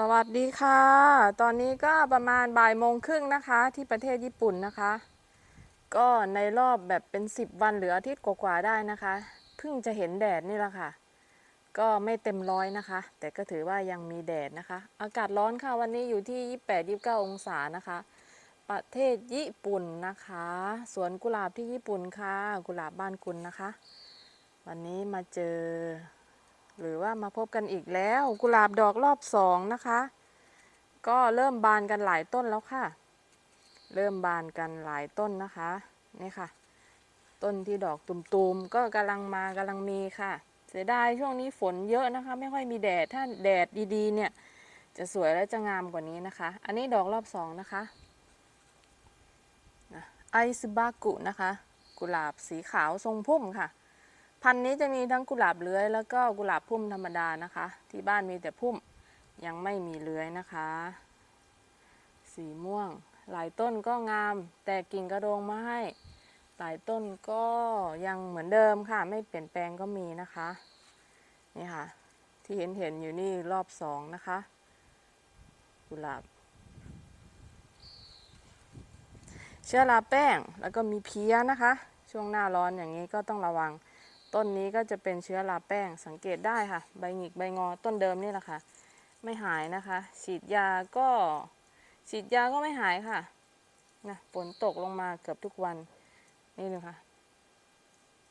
สวัสดีค่ะ ตอนนี้ก็ประมาณบ่ายโมงครึ่งนะคะ ที่ประเทศญี่ปุ่นนะคะ ก็ในรอบแบบเป็น 10 วันหรืออาทิตย์กว่าๆได้นะคะ เพิ่งจะเห็นแดดนี่แหละค่ะ ก็ไม่เต็มร้อยนะคะ แต่ก็ถือว่ายังมีแดดนะคะ อากาศร้อนค่ะวันนี้อยู่ที่ 28-29 องศานะคะ ประเทศญี่ปุ่นนะคะ สวนกุหลาบที่ญี่ปุ่นค่ะ กุหลาบบ้านคุณนะคะ วันนี้มาเจอ หรือว่ามาพบกันอีกแล้ว กุหลาบดอกรอบสองนะคะ ก็เริ่มบานกันหลายต้นแล้วค่ะ เริ่มบานกันหลายต้นนะคะนี่ค่ะ ต้นที่ดอกตุ่มๆก็กำลังมากำลังมีค่ะ เสียดายช่วงนี้ฝนเยอะนะคะ ไม่ค่อยมีแดดถ้าแดดดีๆ เนี่ย จะสวยและจะงามกว่านี้นะคะ อันนี้ดอกรอบสองนะคะไอซึบากุนะคะ กุหลาบสีขาวทรงพุ่มค่ะ พันธุ์นี้จะมีทั้งกุหลาบเลื้อยแล้วก็กุหลาบพุ่มธรรมดานะคะ ที่บ้านมีแต่พุ่มยังไม่มีเลื้อยนะคะ สีม่วง หลายต้นก็งาม แต่กิ่งกระโดงมาให้ หลายต้นก็ยังเหมือนเดิมค่ะ ไม่เปลี่ยนแปลงก็มีนะคะ นี่ค่ะ ที่เห็นเห็นอยู่นี่รอบสองนะคะ กุหลาบ เชื้อราแป้งแล้วก็มีเพี้ยนะคะ ช่วงหน้าร้อนอย่างนี้ก็ต้องระวัง ต้นนี้ก็จะเป็นเชื้อราแป้งสังเกตได้ค่ะ ใบหงิกใบงอต้นเดิมนี่แหละค่ะ ไม่หายนะคะ ฉีดยาก็ฉีดยาก็ไม่หายค่ะนะฝนตกลงมาเกือบทุกวันนี่เลยค่ะ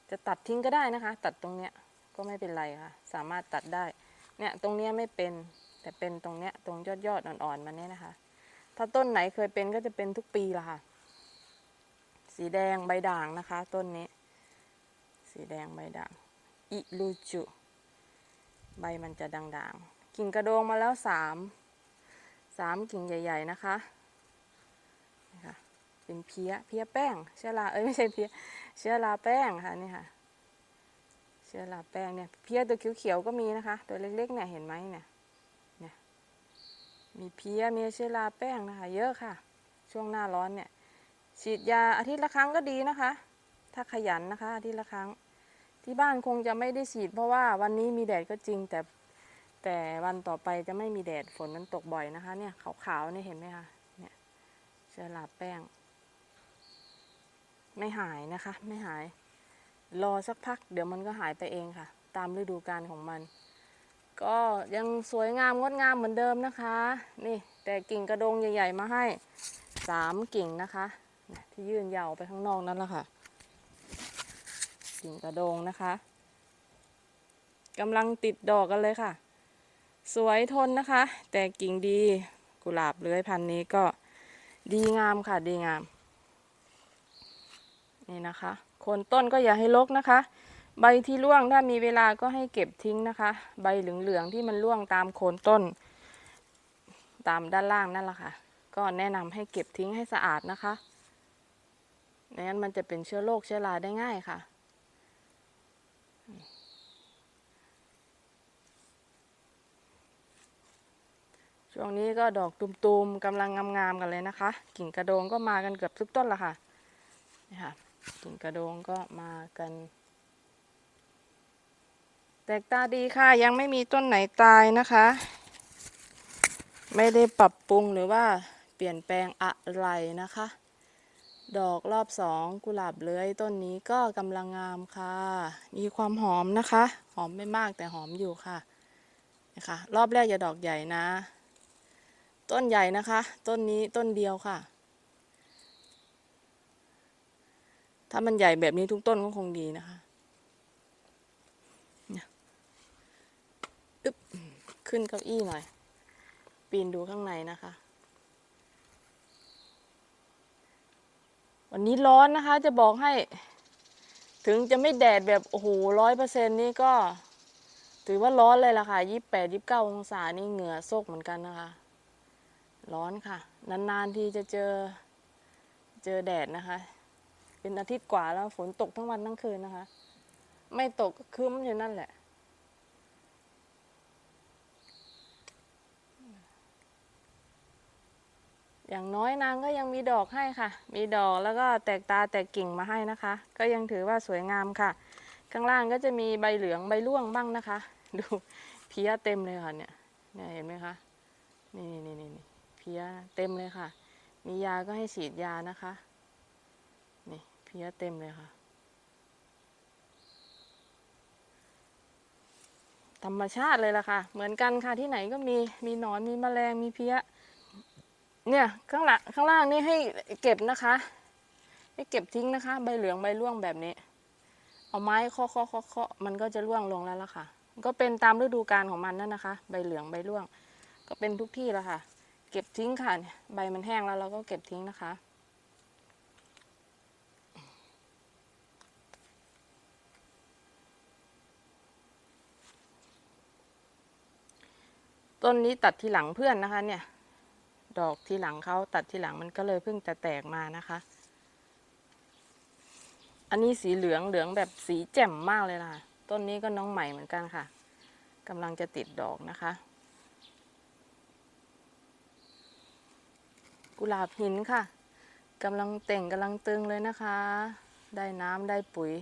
จะตัดทิ้งก็ได้นะคะ ตัดตรงเนี้ยก็ไม่เป็นไรค่ะ สามารถตัดได้เนี่ยตรงเนี้ยไม่เป็นแต่เป็นตรงเนี้ยตรงยอดยอดอ่อนๆมันเนี่ยนะคะ ถ้าต้นไหนเคยเป็นก็จะเป็นทุกปีละค่ะ สีแดงใบด่างนะคะ ต้นนี้ สีแดงใบด่างอิรูจุ ใบมันจะด่างๆ กิ่งกระโดงมาแล้วสามสามกิ่งใหญ่ ๆ นะคะนี่ค่ะเป็นเพี้ยเพี้ยแป้ง เชื้อราเอ้ยไม่ใช่เพี้ยเชื้อราแป้งค่ะนี่ค่ะ เชื้อราแป้งเนี่ยเพี้ยตัวเขียวๆก็มีนะคะ ตัวเล็กๆเนี่ยเห็นไหมเนี่ยเนี่ยมีเพี้ยมีเชื้อราแป้งนะคะ เยอะค่ะ ช่วงหน้าร้อนเนี่ยฉีดยาอาทิตย์ละครั้งก็ดีนะคะ ถ้าขยันนะคะอาทิตย์ละครั้ง ที่บ้านคงจะไม่ได้ฉีด เพราะว่าวันนี้มีแดดก็จริง แต่แต่วันต่อไปจะไม่มีแดดฝนมันตกบ่อยนะคะ เนี่ยขาวๆเนี่ยเห็นไหมคะเนี่ยเชื้อราแป้ง ไม่หายนะคะ ไม่หาย รอสักพัก เดี๋ยวมันก็หายไปเองค่ะ ตามฤดูกาลของมัน ก็ยังสวยงามงดงามเหมือนเดิมนะคะ นี่แต่กิ่งกระดงใหญ่ ๆ มาให้สามกิ่งนะคะที่ยื่นยาวไปข้างนอกนั่นแหละค่ะ กิ่งกระโดงนะคะกำลังติดดอกกันเลยค่ะ สวยทนนะคะ แต่กิ่งดีกุหลาบเลื้อยพันธุ์นี้ก็ดีงามค่ะดีงาม นี่นะคะโคนต้นก็อย่าให้รกนะคะ ใบที่ร่วงถ้ามีเวลาก็ให้เก็บทิ้งนะคะ ใบเหลืองๆที่มันร่วงตามโคนต้น ตามด้านล่างนั่นแหละค่ะ ก็แนะนำให้เก็บทิ้งให้สะอาดนะคะไม่งั้นมันจะเป็นเชื้อโรคเชื้อราได้ง่ายค่ะ ช่วงนี้ก็ดอกตุมๆกำลังงามๆกันเลยนะคะ กิ่งกระโดงก็มากันเกือบทุกต้นละค่ะนี่ค่ะ กิ่งกระโดงก็มากัน แตกตาดีค่ะ ยังไม่มีต้นไหนตายนะคะ ไม่ได้ปรับปรุงหรือว่าเปลี่ยนแปลงอะไรนะคะ ดอกรอบสองกุหลาบเลื้อยต้นนี้ก็กำลังงามค่ะ มีความหอมนะคะ หอมไม่มากแต่หอมอยู่ค่ะนะคะรอบแรกจะดอกใหญ่นะ ต้นใหญ่นะคะ ต้นนี้ต้นเดียวค่ะ ถ้ามันใหญ่แบบนี้ทุกต้นก็คงดีนะคะเนี่ยอึ๊บขึ้นเก้าอี้หน่อย ปีนดูข้างในนะคะ วันนี้ร้อนนะคะ จะบอกให้ ถึงจะไม่แดดแบบ โอ้โหร้อยเปอร์เซ็นต์นี่ก็ ถือว่าร้อนเลยล่ะค่ะยี่แปดยี่เก้าองศานี่เหงื่อโซกเหมือนกันนะคะ ร้อนค่ะ นานๆทีจะเจอเจอแดดนะคะ เป็นอาทิตย์กว่าแล้วฝนตกทั้งวันทั้งคืนนะคะ ไม่ตกก็ครึ้มอยู่นั่นแหละอย่างน้อยนางก็ยังมีดอกให้ค่ะ มีดอกแล้วก็แตกตาแตกกิ่งมาให้นะคะ ก็ยังถือว่าสวยงามค่ะ ข้างล่างก็จะมีใบเหลืองใบร่วงบ้างนะคะ ดูเพี้ยเต็มเลยค่ะเนี่ยเนี่ยเห็นไหมคะ นี่นี่นี่นี่ พี้ยเต็มเลยค่ะ มียาก็ให้ฉีดยานะคะ นี่เพี้ยเต็มเลยค่ะ ธรรมชาติเลยล่ะค่ะ เหมือนกันค่ะที่ไหนก็มีมีหนอนมีแมลงมีเพี้ย เนี่ยข้างหลังข้างล่างนี่ให้เก็บนะคะ ให้เก็บทิ้งนะคะ ใบเหลืองใบร่วงแบบนี้ เอาไม้เคาะเคาะเคาะเคาะมันก็จะร่วงลงแล้วล่ะค่ะ ก็เป็นตามฤดูกาลของมันนั่นนะคะ ใบเหลืองใบร่วง ก็เป็นทุกที่แล้วค่ะ เก็บทิ้งค่ะเนี่ยใบมันแห้งแล้วเราก็เก็บทิ้งนะคะ ต้นนี้ตัดทีหลังเพื่อนนะคะเนี่ย ดอกทีหลังเขาตัดทีหลังมันก็เลยเพิ่งจะแตกมานะคะ อันนี้สีเหลืองเหลืองแบบสีแจ่มมากเลยล่ะ ต้นนี้ก็น้องใหม่เหมือนกันค่ะกำลังจะติดดอกนะคะ กุหลาบหินค่ะกำลังเต่งกำลังตึงเลยนะคะ ได้น้ำได้ปุ๋ย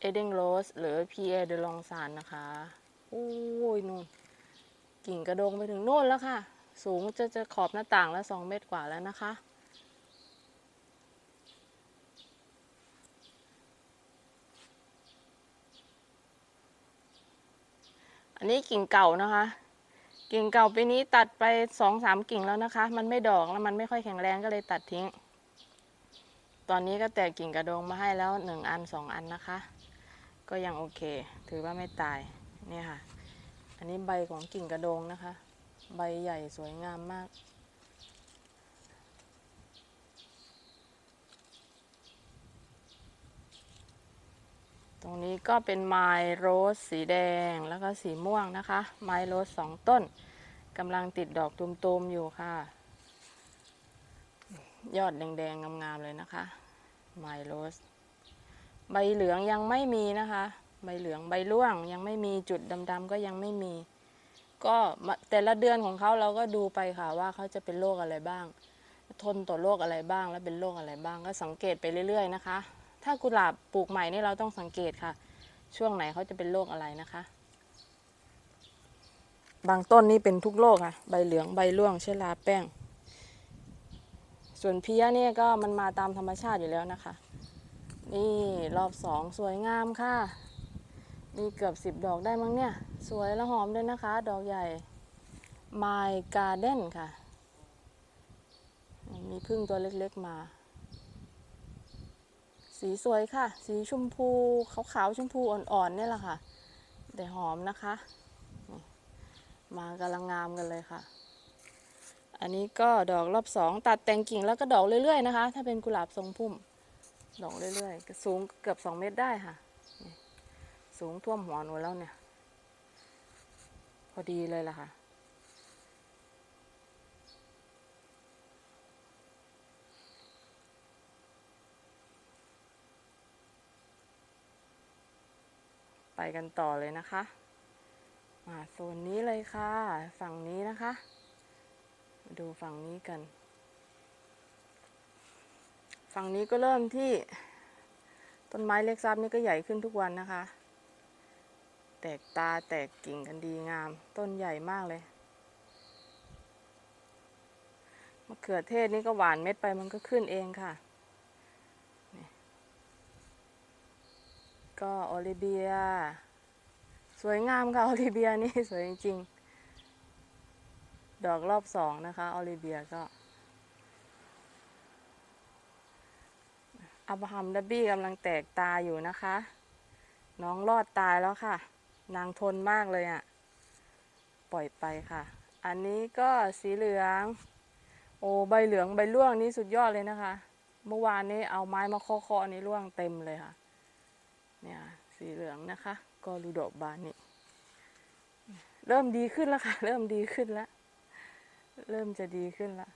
เอเดนโรสหรือพีเอเดลองซานนะคะ โอ้ยนู่น กิ่งกระโดงไปถึงโน่นแล้วค่ะ สูงจะจะขอบหน้าต่างแล้วสองเมตรกว่าแล้วนะคะ อันนี้กิ่งเก่านะคะ กิ่งเก่าปีนี้ตัดไปสองสามกิ่งแล้วนะคะ มันไม่ดอกแล้วมันไม่ค่อยแข็งแรงก็เลยตัดทิ้ง ตอนนี้ก็แตกกิ่งกระโดงมาให้แล้วหนึ่งอันสองอันนะคะ ก็ยังโอเค ถือว่าไม่ตายเนี่ยค่ะ อันนี้ใบของกิ่งกระโดงนะคะ ใบใหญ่สวยงามมาก รงนี้ก็เป็นไมล์โรสสีแดงแล้วก็สีม่วงนะคะ ไมล์โรสสองต้นกำลังติดดอกตุมๆอยู่ค่ะ ยอดแดงๆงามๆเลยนะคะ ไมล์โรสใบเหลืองยังไม่มีนะคะ ใบเหลืองใบร่วงยังไม่มีจุดดำๆก็ยังไม่มี ก็แต่ละเดือนของเขาเราก็ดูไปค่ะว่าเขาจะเป็นโรคอะไรบ้าง ทนต่อโรคอะไรบ้าง แล้วเป็นโรคอะไรบ้างก็สังเกตไปเรื่อยๆนะคะ ถ้ากุหลาบปลูกใหม่นี่เราต้องสังเกตค่ะ ช่วงไหนเขาจะเป็นโรคอะไรนะคะ บางต้นนี่เป็นทุกโรคค่ะ ใบเหลืองใบร่วงเชื้อราแป้ง ส่วนเพี้ยเนี่ยก็มันมาตามธรรมชาติอยู่แล้วนะคะ นี่รอบสองสวยงามค่ะ มีเกือบสิบดอกได้มั้งเนี่ย สวยและหอมด้วยนะคะ ดอกใหญ่ My Garden ค่ะ มีพึ่งตัวเล็กๆมา สีสวยค่ะ สีชมพูขาวๆชมพูอ่อนๆเนี่ยแหละค่ะ แต่หอมนะคะ มากำลังงามกันเลยค่ะ อันนี้ก็ดอกรอบสองตัดแต่งกิ่งแล้วก็ดอกเรื่อยๆนะคะ ถ้าเป็นกุหลาบทรงพุ่มดอกเรื่อยๆสูงเกือบสองเมตรได้ค่ะ สูงท่วมหัวหนูแล้วเนี่ย พอดีเลยล่ะค่ะ ไปกันต่อเลยนะคะ มาโซนนี้เลยค่ะ ฝั่งนี้นะคะมาดูฝั่งนี้กัน ฝั่งนี้ก็เริ่มที่ ต้นไม้เล็กซับนี่ก็ใหญ่ขึ้นทุกวันนะคะ แตกตาแตกกิ่งกันดีงาม ต้นใหญ่มากเลยมะเขือเทศนี่ก็หวานเม็ดไปมันก็ขึ้นเองค่ะ ก็โอลิเบีย สวยงามค่ะโอลิเบียนี่สวยจริงๆ ดอกรอบสองนะคะโอลิเบียก็อับราฮัมดับบี้กำลังแตกตาอยู่นะคะ น้องรอดตายแล้วค่ะ นางทนมากเลยอะ่ะ ปล่อยไปค่ะ อันนี้ก็สีเหลือง โอ้ใบเหลืองใบร่วงนี่สุดยอดเลยนะคะ เมื่อวานนี้เอาไม้มาเคาะๆนี่ร่วงเต็มเลยค่ะ เนี่ยสีเหลืองนะคะก็รูดอกบานนี่เริ่มดีขึ้นแล้วค่ะ เริ่มดีขึ้นแล้ว เริ่มจะดีขึ้นแล้ว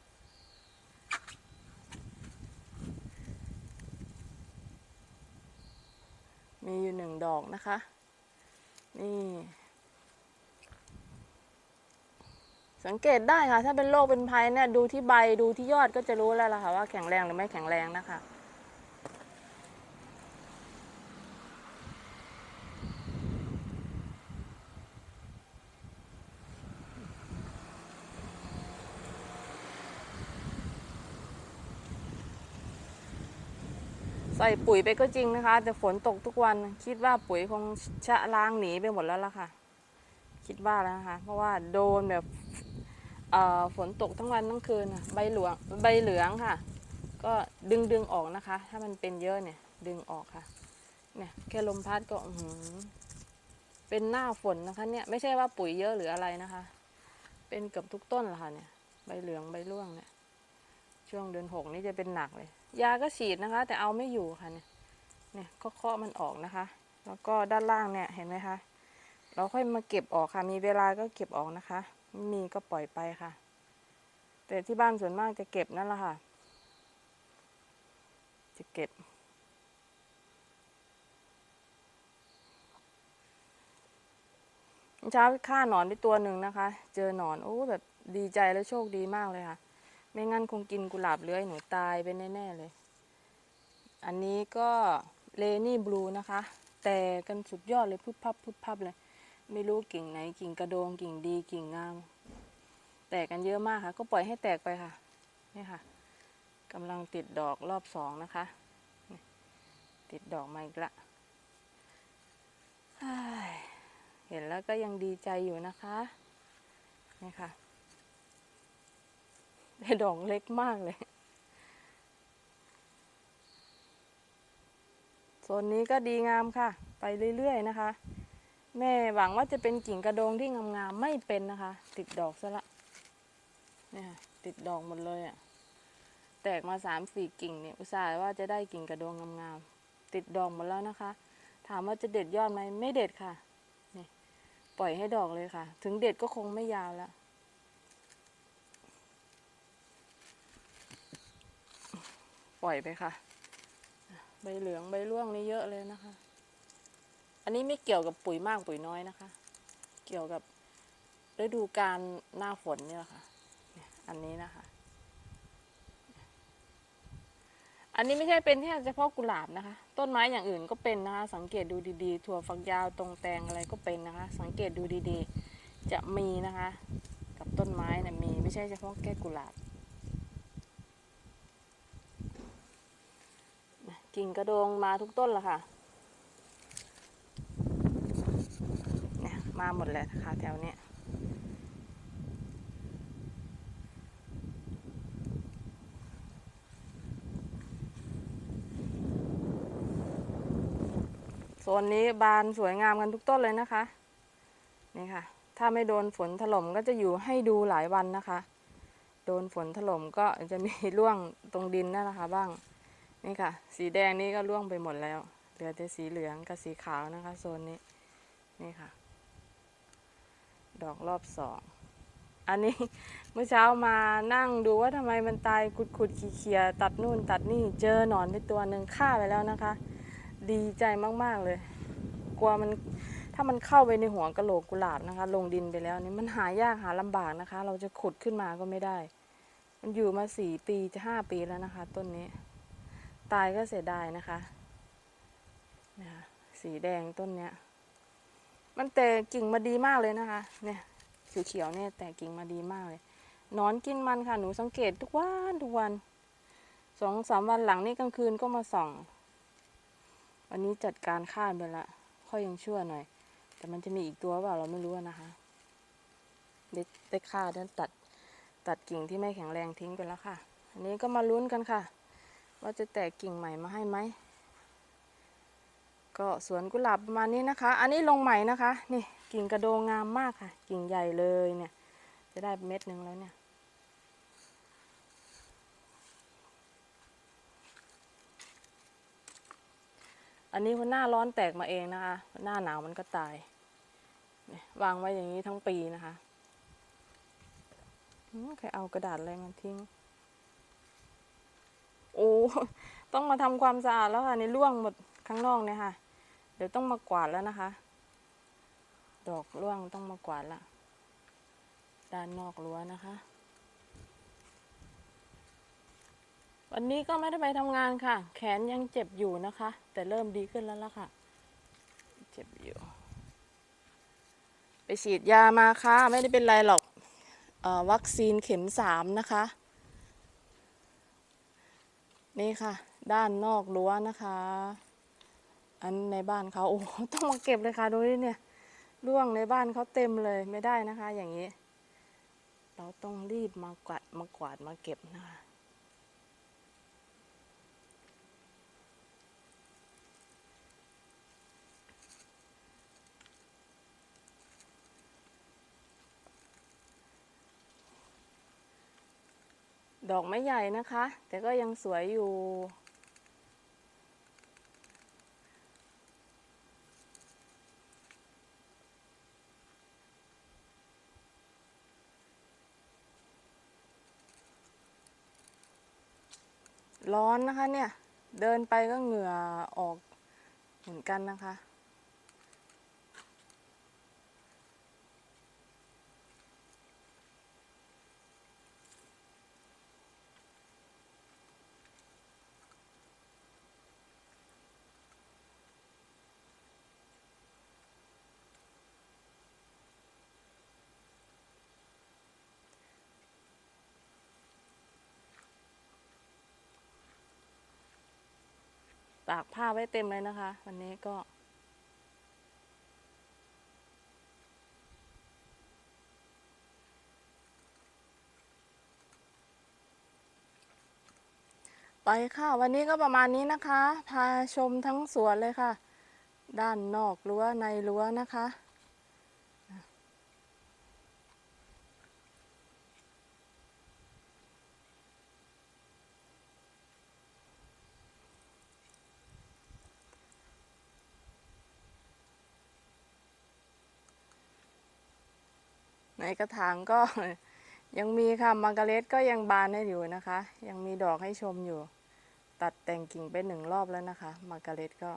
มีอยู่หนึ่งดอกนะคะ นี่ สังเกตได้ค่ะ ถ้าเป็นโรคเป็นภัยเนี่ยดูที่ใบดูที่ยอดก็จะรู้แล้วล่ะค่ะว่าแข็งแรงหรือไม่แข็งแรงนะคะ ใส่ปุ๋ยไปก็จริงนะคะ แต่ฝนตกทุกวันคิดว่าปุ๋ยคงชะล้างหนีไปหมดแล้วล่ะค่ะ คิดว่าแล้วนะคะ เพราะว่าโดนแบบเอ่อฝนตกทั้งวันทั้งคืนใบเหลืองใบเหลืองค่ะ ก็ดึงดึงออกนะคะ ถ้ามันเป็นเยอะเนี่ยดึงออกค่ะ เนี่ยแค่ลมพัดก็หืเป็นหน้าฝนนะคะ เนี่ยไม่ใช่ว่าปุ๋ยเยอะหรืออะไรนะคะ เป็นเกือบทุกต้นละค่ะเนี่ยใบเหลืองใบร่วงเนี่ยช่วงเดือนหกนี่จะเป็นหนักเลย ยาก็ฉีดนะคะ แต่เอาไม่อยู่ค่ะเนี่ยเนี่ยก็เคาะมันออกนะคะ แล้วก็ด้านล่างเนี่ยเห็นไหมคะ เราค่อยมาเก็บออกค่ะ มีเวลาก็เก็บออกนะคะไม่มีก็ปล่อยไปค่ะ แต่ที่บ้านส่วนมากจะเก็บนั่นแหละค่ะ จะเก็บ เช้าฆ่าหนอนไปตัวหนึ่งนะคะ เจอหนอนโอ้แบบดีใจและโชคดีมากเลยค่ะ ไม่งั้นคงกินกุหลาบเลื้อยหนูตายไปแน่ๆเลย อันนี้ก็เลนี่บลูนะคะ แต่กันสุดยอดเลยพุบพับพุบพับเลย ไม่รู้กิ่งไหนกิ่งกระโดงกิ่งดีกิ่งงาม แตกกันเยอะมากค่ะ ก็ปล่อยให้แตกไปค่ะ นี่ค่ะกำลังติดดอกรอบสองนะคะ ติดดอกมาอีกละเห็นแล้วก็ยังดีใจอยู่นะคะ นี่ค่ะ ได้ดอกเล็กมากเลยโซนนี้ก็ดีงามค่ะ ไปเรื่อยๆนะคะ แม่หวังว่าจะเป็นกิ่งกระโดงที่งามๆไม่เป็นนะคะ ติดดอกซะละเนี่ยค่ะติดดอกหมดเลยอะ่ะ แตกมาสามสี่กิ่งเนี่ยอุตส่าห์ว่าจะได้กิ่งกระโดงงามๆติดดอกหมดแล้วนะคะ ถามว่าจะเด็ดยอดไหมไม่เด็ดค่ะนี่ปล่อยให้ดอกเลยค่ะ ถึงเด็ดก็คงไม่ยาวแล้ว ปล่อยไปค่ะ ใบเหลืองใบร่วงนี่เยอะเลยนะคะ อันนี้ไม่เกี่ยวกับปุ๋ยมากปุ๋ยน้อยนะคะ เกี่ยวกับฤดูการหน้าฝนเนี่ยแหละค่ะ อันนี้นะคะ อันนี้ไม่ใช่เป็นแค่เฉพาะกุหลาบนะคะ ต้นไม้อย่างอื่นก็เป็นนะคะ สังเกตดูดีๆ ถั่วฝักยาวตรงแตงอะไรก็เป็นนะคะ สังเกตดูดีๆ จะมีนะคะ กับต้นไม้นี่มีไม่ใช่เฉพาะแค่กุหลาบ กิ่งกระโดงมาทุกต้นแล้วค่ะเนี่ยมาหมดเลยนะคะแถวเนี้ยโซนนี้บานสวยงามกันทุกต้นเลยนะคะ นี่ค่ะ ถ้าไม่โดนฝนถล่มก็จะอยู่ให้ดูหลายวันนะคะ โดนฝนถล่มก็จะมีร่วงตรงดินนั่นแหละค่ะบ้าง นี่ค่ะ สีแดงนี่ก็ร่วงไปหมดแล้ว เหลือแต่สีเหลืองกับสีขาวนะคะ โซนนี้ นี่ค่ะ ดอกรอบสอง อันนี้เมื่อเช้ามานั่งดูว่าทำไมมันตายขุดขุดๆเขียตัดนู่นตัดนี่เจอหนอนไปตัวหนึ่งฆ่าไปแล้วนะคะ ดีใจมากๆเลย กลัวมันถ้ามันเข้าไปในหัวกะโหลกกุหลาบนะคะ ลงดินไปแล้วนี่มันหายากหาลำบากนะคะ เราจะขุดขึ้นมาก็ไม่ได้ มันอยู่มาสี่ปีจะห้าปีแล้วนะคะ ต้นนี้ ตายก็เสียดายนะคะนะคะสีแดงต้นเนี้ย มันแตกกิ่งมาดีมากเลยนะคะ เนี่ยเขียวๆเนี่ยแตกกิ่งมาดีมากเลยนอนกินมันค่ะหนูสังเกตทุกวันทุกวันสองสามวันหลังนี่กลางคืนก็มาส่อง วันนี้จัดการฆ่าไปละค่อยยังชั่วหน่อย แต่มันจะมีอีกตัวเปล่าเราไม่รู้นะคะได้ได้ฆ่าได้ตัดตัดกิ่งที่ไม่แข็งแรงทิ้งไปแล้วค่ะ อันนี้ก็มาลุ้นกันค่ะ ว่าจะแตกกิ่งใหม่มาให้ไหม ก็สวนกุหลาบประมาณนี้นะคะ อันนี้ลงใหม่นะคะ นี่กิ่งกระโดงงามมากค่ะ กิ่งใหญ่เลยเนี่ย จะได้เม็ดหนึ่งแล้วเนี่ย อันนี้พอหน้าร้อนแตกมาเองนะคะ หน้าหนาวมันก็ตาย วางไว้อย่างนี้ทั้งปีนะคะใครเอากระดาษอะไรมาทิ้ง โอ้ต้องมาทำความสะอาดแล้วค่ะในร่วงหมดข้างนอกเนี่ยค่ะ เดี๋ยวต้องมากวาดแล้วนะคะ ดอกร่วงต้องมากวาดละด้านนอกรั้วนะคะ วันนี้ก็ไม่ได้ไปทำงานค่ะ แขนยังเจ็บอยู่นะคะ แต่เริ่มดีขึ้นแล้วล่ะค่ะ เจ็บอยู่ ไปฉีดยามาค่ะ ไม่ได้เป็นไรหรอกออวัคซีนเข็มสามนะคะ นี่ค่ะ ด้านนอกรั้วนะคะ อันในบ้านเขาโอ้ต้องมาเก็บเลยค่ะดูดิเนี่ยร่วงในบ้านเขาเต็มเลยไม่ได้นะคะ อย่างนี้ เราต้องรีบมากวาดมากวาดมาเก็บนะคะ ดอกไม่ใหญ่นะคะ แต่ก็ยังสวยอยู่ ร้อนนะคะเนี่ย เดินไปก็เหงื่อออกเหมือนกันนะคะ ตากผ้าไว้เต็มเลยนะคะ วันนี้ก็ ไปค่ะ วันนี้ก็ประมาณนี้นะคะ พาชมทั้งสวนเลยค่ะ ด้านนอกรั้วในรั้วนะคะ ในกระถางก็ยังมีค่ะมาการเรตก็ยังบานได้อยู่นะคะ ยังมีดอกให้ชมอยู่ ตัดแต่งกิ่งไปหนึ่งรอบแล้วนะคะมาการเรตก็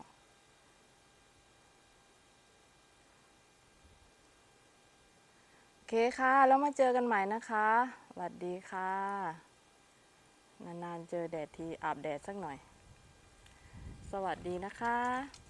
โอเคค่ะ แล้วมาเจอกันใหม่นะคะสวัสดีค่ะ นานๆเจอแดดทีอาบแดดสักหน่อย สวัสดีนะคะ